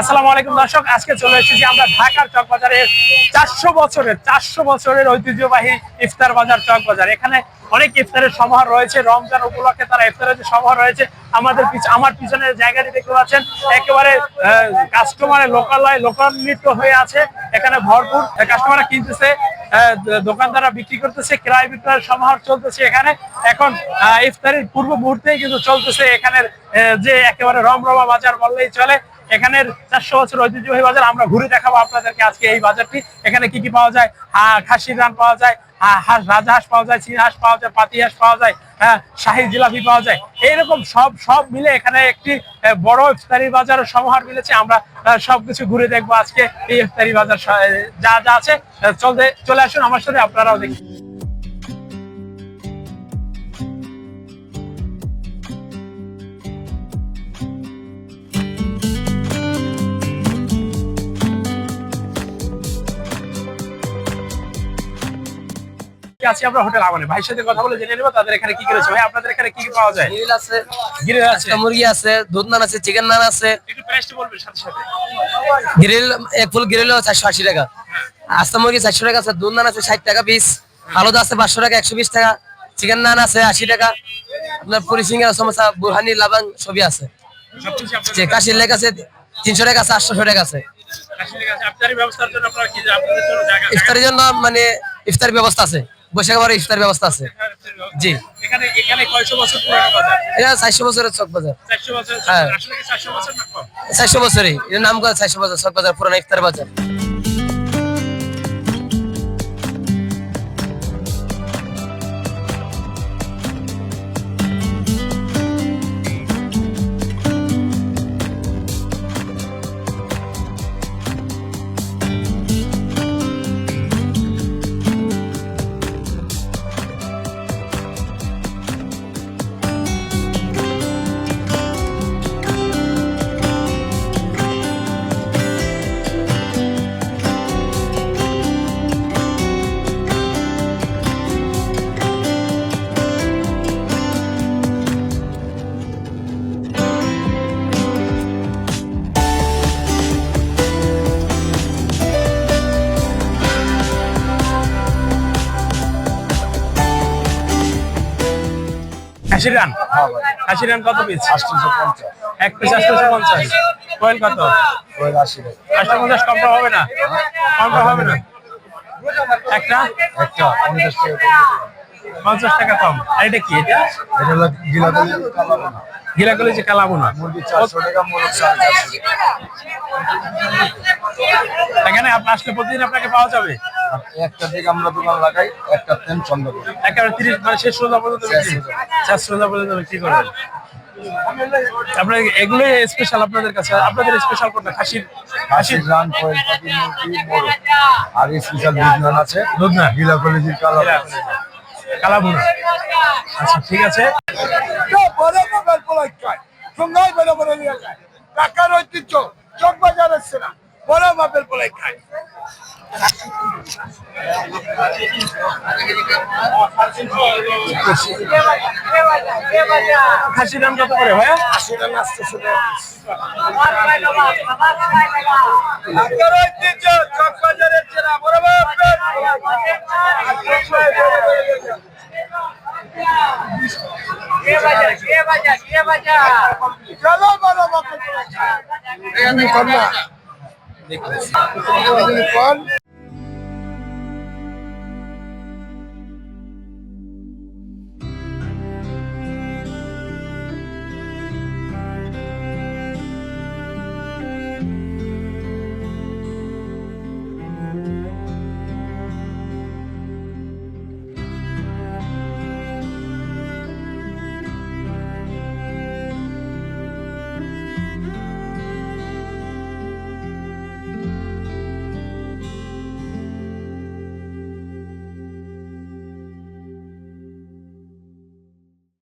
আসসালামু আলাইকুম দর্শক, আজকে চলে এসেছি আমরা ঢাকার চক বাজারের চারশো বছরের চারশো বছরের ঐতিহ্যবাহী ইফতার বাজার চক বাজার। এখানে অনেক ইফতারের সমাহার রয়েছে, রমজান উপলক্ষে তারা ইফতারের যে সমাহার রয়েছে, আমাদের আমার পিছনে জায়গাটি দেখতে পাচ্ছেন, একেবারে কাস্টমারের লোকালয় লোকান্বিত হয়ে আছে। এখানে ভরপুর কাস্টমাররা কিনতেছে দোকানদাররা বিক্রি করতেছে, ক্রয় বিক্রয়ের সমাহার চলতেছে এখানে। এখন ইফতারের পূর্ব মুহূর্তেই কিন্তু চলতেছে এখানের যে একেবারে রমরমা বাজার বললেই চলে। এখানের চারশো বছর ঐতিহ্যবাহী বাজার, আমরা ঘুরে দেখাবো আপনাদেরকে আজকে এই বাজারটি। এখানে কি কি পাওয়া যায়? খাসির রান পাওয়া যায় হাঁস, রাজহাঁস পাওয়া যায় হাঁস পাওয়া যায়, পাতি হাঁস পাওয়া যায় হ্যাঁ শাহী জিলাপি পাওয়া যায়। এইরকম সব সব মিলে এখানে একটি বড় ইফতারি বাজার সমাহার মিলেছে। আমরা সবকিছু ঘুরে দেখব আজকে এই ইফতারি বাজার যা যা আছে। চলতে, চলে আসুন আমার সাথে, আপনারাও দেখুন। কি আছি আমরা হোটেল আমানে ভাইয়ের সাথে কথা বলে জেনে নেব তাদের এখানে কি করেছে ভাই আপনাদের এখানে কি কি পাওয়া যায়? গ্রিল আছে গিরে আছে। মুরগি আছে দুধ নান আছে চিকেন নান আছে। একটু প্রাইসটা বলবেন সাথে সাথে। গ্রিল এক ফুল গ্রিল চারশো আশি টাকা। আস্তা মুরগি চারশো টাকা আছে দুধ নান আছে ষাট টাকা পিস আলাদা আছে পাঁচশো টাকা একশো বিশ টাকা। চিকেন নান আছে আশি টাকা। আপনার পুরি সিঙ্গার সমোসা বুরহানি লাবাং সবই আছে। কাশির লেক আছে তিনশো টাকা আছে আটশো টাকা আছে। কাছে ঠিক আছে। আপনারই ব্যবস্থার জন্য আপনারা কি আপনাদের জন্য জায়গা ইফতারের জন্য মানে ইফতার ব্যবস্থা আছে। বৈশাখ বারে ইফতার ব্যবস্থা আছে। জি। এখানে এখানে কয়শো বছর পুরানো বাজার? এটা চারশো বছরের চক বাজার। চারশো বছর হ্যাঁ। আসলে কি চারশো বছর না কম? চারশো বছরই। এর নাম করা 400 বছর চক বাজার পুরানো ইফতার বাজার। খাসির রান খাসির রান কত পিস এক পিস আটশোশো পঞ্চাশ। কোয়েল কত? আটশো পঞ্চাশ কম করা হবে না? কম করা হবে না? একটা? একটা পঞ্চাশ টাকা পঞ্চাশ টাকা কম। আর এটা কি? এটা? এটা হলো না গিলাগুলি যে কালাবো না মুরগি এখানে আপনি আসলে প্রতিদিন আপনাকে পাওয়া যাবে। আর একটা দিকে আমরা দোকান লাগাই একটা তেন চন্দ্র করি। একেবারে তিরিশ মানে শেষ রোজা পর্যন্ত বিক্রি শেষ রোজা। পর্যন্ত বিক্রি করবেন আপনার এগুলোই স্পেশাল আপনাদের কাছে? আপনাদের স্পেশাল কোনটা? খাসির খাসির? রান কোয়েল পাখি মুরগি মোরগ। আর স্পেশাল দুধ আছে। দুধ নান। গিলাগুলির কালাবো কালাভুনা আচ্ছা ঠিক আছে। টাকার ঐতিহ্য চক বাজার আসছে না। বড় বাপের পোলাই খায় খাসির দাম কত করে বাজারের চেনা বড় বাপের চলো বড় বাপের পোলাই খায় দেখতে